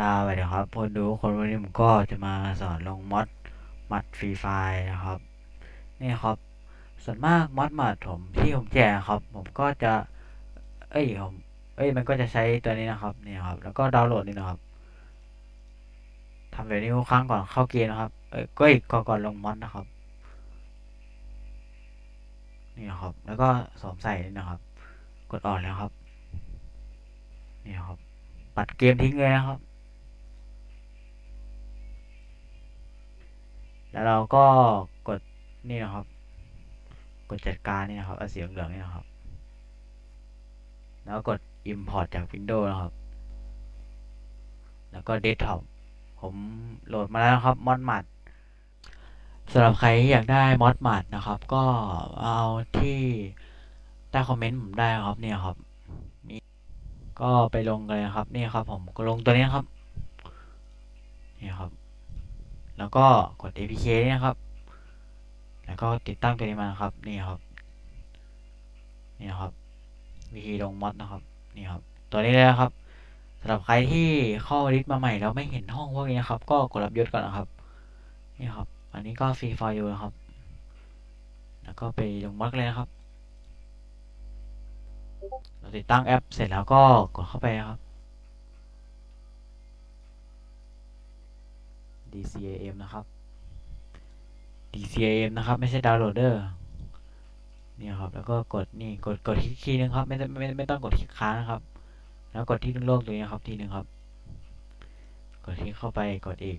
วัสดีครับคนดูคนวันนี้ผมก็จะมาสอนลงมอดมัดฟรีไฟนะครับ นี่ครับ ส่วนมากมอดมัดผมที่ผมแจกนะครับ ผมก็จะ เอ้ยผมเอ้ยมันก็จะใช้ตัวนี้นะครับนี่ครับ แล้วก็ดาวน์โหลดนี่นะครับทำแบบนี้ทุกครั้งก่อนเข้าเกมนะครับ เอ้ยก็อีกก่อนลงมอดนะครับ นี่ครับ แล้วก็สวมใส่นี่นะครับ กดออกแล้วครับ นี่ครับปัดเกมทิ้งเลยนะครับ แล้วเราก็กดนี่นะครับ กดจัดการนี่นะครับเอาสีเหลืองนี่นะครับ แล้วกด import จาก Windows นะครับ แล้วก็ desktop ผมโหลดมาแล้วครับมอดมัดสำหรับใครที่อยากได้มอดมัดนะครับ ก็เอาที่ใต้คอมเมนต์ผมได้ครับเนี่ยครับมีก็ไปลงกันเลยครับ นี่ครับ ผมก็ลงตัวนี้ครับ นี่ครับ แล้วก็กด APK นี่นะครับ แล้วก็ติดตั้งตัวนี้มานะครับ นี่ครับ นี่ครับ วิธีลงมอดนะครับ นี่ครับ ตัวนี้เลยนะครับสำหรับใครที่เข้าลิสต์มาใหม่แล้วไม่เห็นห้องพวกนี้นะครับ ก็กดรับยศก่อนนะครับ นี่ครับ อันนี้ก็ฟรีฟอร์ยูนะครับ แล้วก็ไปลงมอดเลยนะครับ เราติดตั้งแอปเสร็จแล้วก็กดเข้าไปนะครับ DCAM นะครับ DCAM นะครับ ไม่ใช่ดาวน์โหลดเดอร์นี่ครับ แล้วก็กดนี่กดกดที่คีย์หนึงครับ ไม่ต้องไม่ไม่ต้องกดที่ค้างนะครับ แล้วกดที่โล่งตรงนี้ครับทีหนึ่งครับ กดที่เข้าไปกดอีก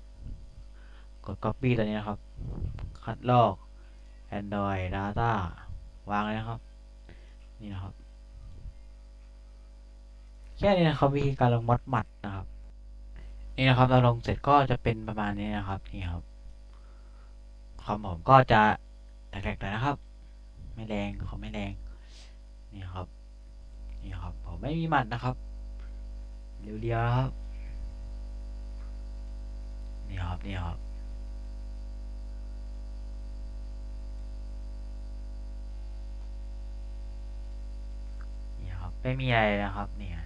กด copy ตัวนี้นะครับ คัดลอก Android Data วางเลยนะครับ นี่นะครับ แค่นี้นะครับวิธีการลงมอดหมัดนะครับ นี่นะครับเราลงเสร็จก็จะเป็นประมาณนี้นะครับนี่ครับคอมผมก็จะแหลกๆหน่อยนะครับ ไม่แรงเขาไม่แรงนี่ครับนี่ครับ ผมไม่มีหมัดนะครับเรียวๆนะครับนี่ครับนี่ครับนี่ครับไม่มีอะไรนะครับ เนี่ย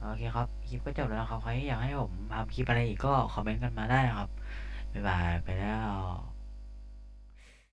โอเคครับ คลิปก็จบแล้วนะครับ ใครอยากให้ผมทำคลิปอะไรอีกก็คอมเมนต์กันมาได้นะครับ บ๊ายบายไปแล้ว